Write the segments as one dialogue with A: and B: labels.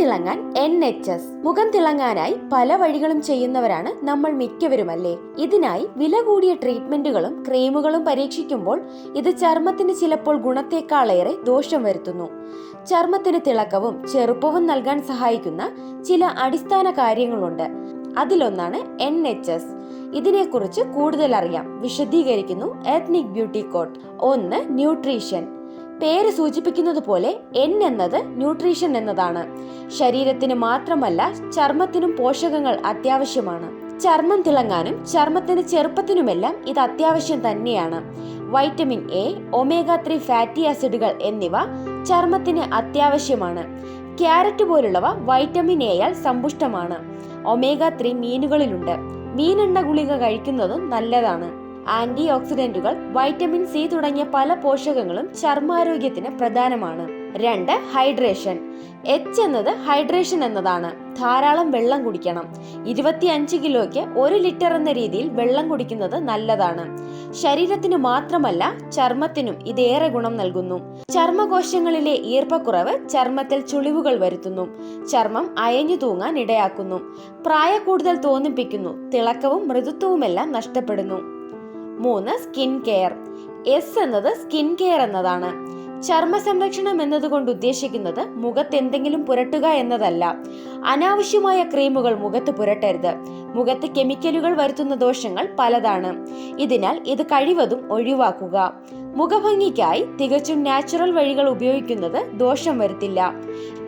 A: തിളങ്ങാൻ N H S. മുഖം തിളങ്ങാനായി പല വഴികളും ചെയ്യുന്നവരാണ് നമ്മൾ മിക്കവരുമല്ലേ? ഇതിനായി വില കൂടിയ ട്രീറ്റ്മെന്റുകളും ക്രീമുകളും പരീക്ഷിക്കുമ്പോൾ ഇത് ചർമ്മത്തിന് ചിലപ്പോൾ ഗുണത്തേക്കാളേറെ ദോഷം വരുത്തുന്നു. ചർമ്മത്തിന് തിളക്കവും ചെറുപ്പവും നൽകാൻ സഹായിക്കുന്ന ചില അടിസ്ഥാന കാര്യങ്ങളുണ്ട്. അതിലൊന്നാണ് എൻ എച്ച് എസ്. ഇതിനെക്കുറിച്ച് കൂടുതൽ അറിയാം വിശദീകരിക്കുന്നു എത്നിക് ബ്യൂട്ടി കോട്ട്. ഒന്ന് ന്യൂട്രീഷൻ. പേര് സൂചിപ്പിക്കുന്നത് പോലെ എൻ എന്നത് ന്യൂട്രീഷൻ എന്നതാണ്. ശരീരത്തിന് മാത്രമല്ല ചർമ്മത്തിനും പോഷകങ്ങൾ അത്യാവശ്യമാണ്. ചർമ്മം തിളങ്ങാനും ചർമ്മത്തിന് ചെറുപ്പത്തിനുമെല്ലാം ഇത് അത്യാവശ്യം തന്നെയാണ്. Vitamin A omega three fatty ആസിഡുകൾ എന്നിവ ചർമ്മത്തിന് അത്യാവശ്യമാണ്. ക്യാരറ്റ് പോലുള്ളവ വൈറ്റമിൻ എയാൽ സമ്പുഷ്ടമാണ്. ഒമേഗ ത്രീ മീനുകളിലുണ്ട്. മീനെണ്ണ ഗുളിക കഴിക്കുന്നതും നല്ലതാണ്. ആന്റി ഓക്സിഡന്റുകൾ വൈറ്റമിൻ സി തുടങ്ങിയ പല പോഷകങ്ങളും ചർമ്മാരോഗ്യത്തിന് പ്രധാനമാണ്. രണ്ട് ഹൈഡ്രേഷൻ എച്ച് എന്നത് ഹൈഡ്രേഷൻ എന്നതാണ്. ധാരാളം വെള്ളം കുടിക്കണം. ഇരുപത്തിയഞ്ച് കിലോയ്ക്ക് ഒരു ലിറ്റർ എന്ന രീതിയിൽ വെള്ളം കുടിക്കുന്നത് നല്ലതാണ്. ശരീരത്തിന് മാത്രമല്ല ചർമ്മത്തിനും ഇതേറെ ഗുണം നൽകുന്നു. ചർമ്മകോശങ്ങളിലെ ഈർപ്പക്കുറവ് ചർമ്മത്തിൽ ചുളിവുകൾ വരുത്തുന്നു. ചർമ്മം അയഞ്ഞു തൂങ്ങാൻ ഇടയാക്കുന്നു. പ്രായ കൂടുതൽ തോന്നിപ്പിക്കുന്നു. തിളക്കവും മൃദുത്വവുമെല്ലാം നഷ്ടപ്പെടുന്നു. മൂന്ന് സ്കിൻ കെയർ എസ് എന്നത് സ്കിൻ കെയർ എന്നതാണ്. ചർമ്മ സംരക്ഷണം എന്നതുകൊണ്ട് ഉദ്ദേശിക്കുന്നത് മുഖത്ത് എന്തെങ്കിലും പുരട്ടുക എന്നതല്ല. അനാവശ്യമായ ക്രീമുകൾ മുഖത്ത് പുരട്ടരുത്. മുഖത്ത് കെമിക്കലുകൾ വരുത്തുന്ന ദോഷങ്ങൾ പലതാണ്. ഇതിനാൽ ഇത് കഴിവതും ഒഴിവാക്കുക. മുഖഭംഗിക്കായി തികച്ചും നാച്ചുറൽ വഴികൾ ഉപയോഗിക്കുന്നത് ദോഷം വരുത്തില്ല.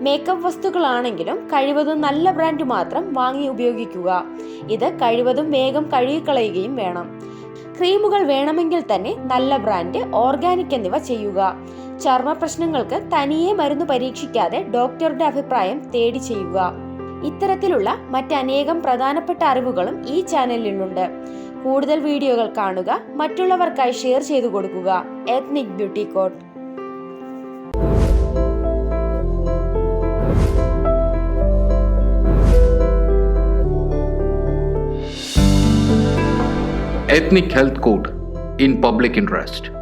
A: മേക്കപ്പ് വസ്തുക്കളാണെങ്കിലും കഴിവതും നല്ല ബ്രാൻഡ് മാത്രം വാങ്ങി ഉപയോഗിക്കുക. ഇത് കഴിവതും വേഗം കഴുകിക്കളയുകയും വേണം. ക്രീമുകൾ വേണമെങ്കിൽ തന്നെ നല്ല ബ്രാൻഡ് ഓർഗാനിക് എന്നിവ ചെയ്യുക. ചർമ്മ പ്രശ്നങ്ങൾക്ക് തനിയെ മരുന്ന് പരീക്ഷിക്കാതെ ഡോക്ടറുടെ അഭിപ്രായം തേടി ചെയ്യുക. ഇത്തരത്തിലുള്ള മറ്റനേകം പ്രധാനപ്പെട്ട അറിവുകളും ഈ ചാനലിലുണ്ട്. കൂടുതൽ വീഡിയോകൾ കാണുക മറ്റുള്ളവർക്കായി ഷെയർ ചെയ്തു കൊടുക്കുക. Ethnic beauty code
B: ethnic health in public interest